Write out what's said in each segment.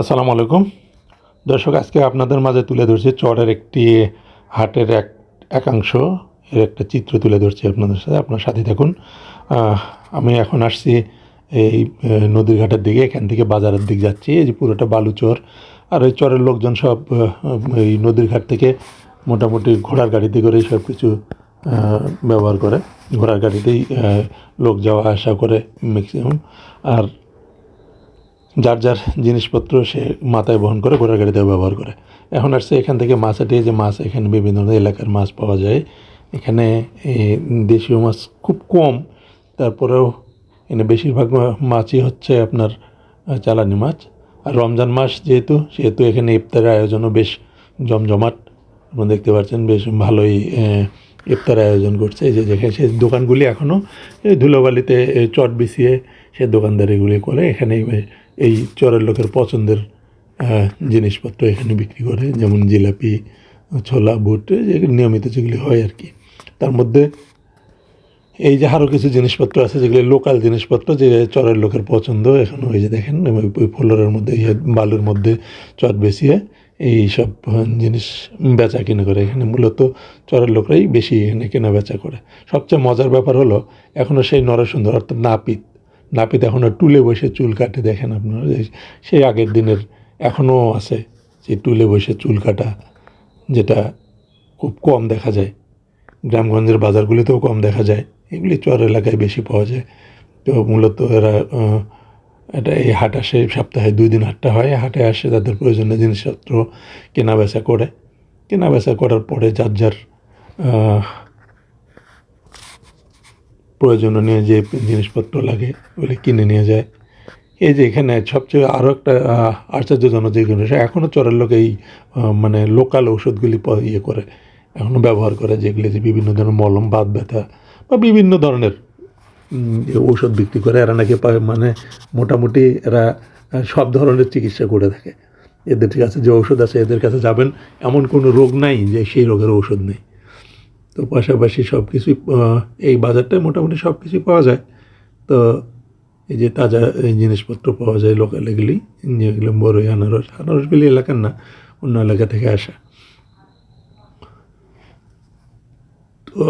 আসসালামু আলাইকুম। দর্শক, আজকে আপনাদের মাঝে তুলে ধরছি চরের একটি হাটের এক, একাংশ। এর একটা চিত্র তুলে ধরছি আপনাদের সাথে। আপনার সাথে দেখুন আমি এখন আসছি এই নদীর ঘাটের দিকে। এখান থেকে বাজারের দিক যাচ্ছি। এই যে পুরোটা বালু চর। আর ওই চরের লোকজন সব এই নদীর ঘাট থেকে মোটামুটি ঘোড়ার গাড়িতে করে সব কিছু ব্যবহার করে। ঘোড়ার গাড়িতেই লোক যাওয়া আসা করে ম্যাক্সিমাম আর যার যার জিনিসপত্র সে মাথায় বহন করে, ঘোড়ার গাড়িতে ব্যবহার করে। এখন আসছে এখান থেকে মাছ আটিয়ে যে মাছ এখানে বিভিন্ন এলাকার মাছ পাওয়া যায়। এখানে দেশীয় মাছ খুব কম, তারপরেও এখানে বেশিরভাগ মাছই হচ্ছে আপনার চালানি মাছ। আর রমজান মাস যেহেতু, সেহেতু এখানে ইফতারের আয়োজনও বেশ জমজমাট। আপনারা দেখতে পাচ্ছেন বেশ ভালোই ইফতার আয়োজন করছে। যে যেখানে সেই দোকানগুলি এখনও ধুলোবালিতে চট বিছিয়ে সে দোকানদারিগুলি করে এখানে এই চরের লোকের পছন্দের জিনিসপত্র এখানে বিক্রি করে, যেমন জিলাপি, ছোলা, বুট যে নিয়মিত যেগুলি হয় আর কি। তার মধ্যে এই যে আরও কিছু জিনিসপত্র আছে, যেগুলি লোকাল জিনিসপত্র, যে চরের লোকের পছন্দ, এখন ওই যে দেখেন, ওই- ফ্লোরের মধ্যে বালুর মধ্যে চট বেছিয়ে এই সব জিনিস বেচা কিনে করে। এখানে মূলত চরের লোকরাই বেশি এখানে কেনা বেচা করে। সবচেয়ে মজার ব্যাপার হলো এখনও সেই নরসুন্দর অর্থাৎ নাপিত নাপিত এখনও টুলে বসে চুল কাটে, দেখেন আপনারা। সেই আগের দিনের এখনও আছে যে টুলে বসে চুল কাটা, যেটা খুব কম দেখা যায়। গ্রামগঞ্জের বাজারগুলিতেও কম দেখা যায়। এগুলি চর এলাকায় বেশি পাওয়া যায়। তো মূলত এরা এটা এই হাট আসে সপ্তাহে দুই দিন হাটটা হয়। হাটে আসে তাদের প্রয়োজনীয় জিনিসপত্র কেনা বেচা করে। কেনা বেচা করার পরে যার যার প্রয়োজনীয় যে জিনিসপত্র লাগে ওগুলি কিনে নিয়ে যায়। এই যে এখানে সবচেয়ে আরও একটা আশ্চর্যজনক যে জিনিস এখনও চরের লোক এই মানে লোকাল ঔষধগুলি প- ইয়ে করে এখনও ব্যবহার করে, যেগুলি যে বিভিন্ন ধরনের মলম, বাত ব্যথা বা বিভিন্ন ধরনের ঔষধ বিক্রি করে। এরা নাকি মানে মোটামুটি এরা সব ধরনের চিকিৎসা করে থাকে। এদের কাছে যে ঔষধ আছে, এদের কাছে যাবেন, এমন কোনো রোগ নাই যে সেই রোগের ঔষধ নেই। তো পাশাপাশি সব কিছুই এই বাজারটায় মোটামুটি সব কিছুই পাওয়া যায়। তো এই যে তাজা জিনিসপত্র পাওয়া যায় লোকাল এগুলি যেগুলো বড়ই আনারস আনারসগুলি এলাকার না, অন্য এলাকা থেকে আসা। তো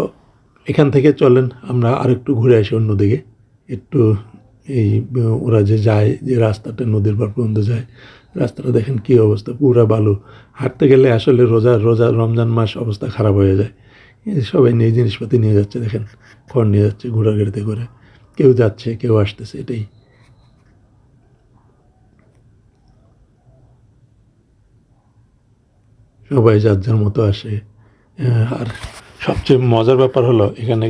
এখান থেকে চলেন, আমরা আরেকটু ঘুরে আসি অন্যদিকে। একটু এই, ওরা যে যায়, যে রাস্তাটা নদীর পার পর্যন্ত যায়, রাস্তাটা দেখেন কী অবস্থা, পুরা বালু। হাঁটতে গেলে আসলে রোজা রোজা রমজান মাস অবস্থা খারাপ হয়ে যায়। সবাই নিয়ে জিনিসপাতি নিয়ে যাচ্ছে, দেখেন, খড় নিয়ে যাচ্ছে গাড়িতে করে। কেউ যাচ্ছে, কেউ আসতেছে, এটাই। সবাই যার যার মতো আসে। আর সবচেয়ে মজার ব্যাপার হলো, এখানে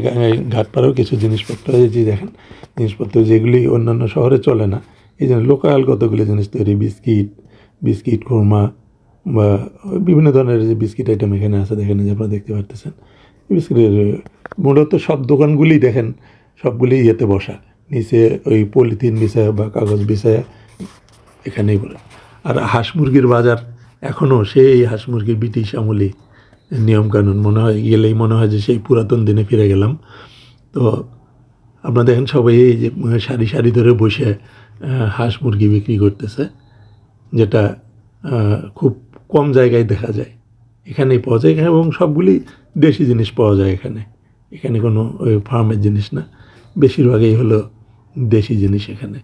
ঘাটপাড়েও কিছু জিনিসপত্র এই যে দেখেন, জিনিসপত্র যেগুলি অন্যান্য শহরে চলে না, এই জন্য লোকাল কতগুলি জিনিস তৈরি, বিস্কিট বিস্কিট, খুরমা বা বিভিন্ন ধরনের যে বিস্কিট আইটেম এখানে আছে, দেখেন যে আপনারা দেখতে পারতেছেন। মূলত সব দোকানগুলি দেখেন সবগুলি ইয়েতে বসা। নিচে ওই পলিথিন বিছায় বা কাগজ বিছায় এখানেই বলে। আর হাঁস মুরগির বাজার এখনও সেই হাঁস মুরগির ব্রিটিশ আমলি নিয়মকানুন। মনে হয়, গেলেই মনে হয় যে সেই পুরাতন দিনে ফিরে গেলাম। তো আপনারা দেখেন সবাই এই যে সারি সারি ধরে বসে হাঁস মুরগি বিক্রি করতেছে, যেটা খুব কম জায়গায় দেখা যায়। এখানেই পাওয়া যায়। এখানে এবং সবগুলি দেশি জিনিস পাওয়া যায় এখানে। এখানে কোনো, ওই ফার্মের জিনিস না। বেশিরভাগই হলো দেশি জিনিস এখানে।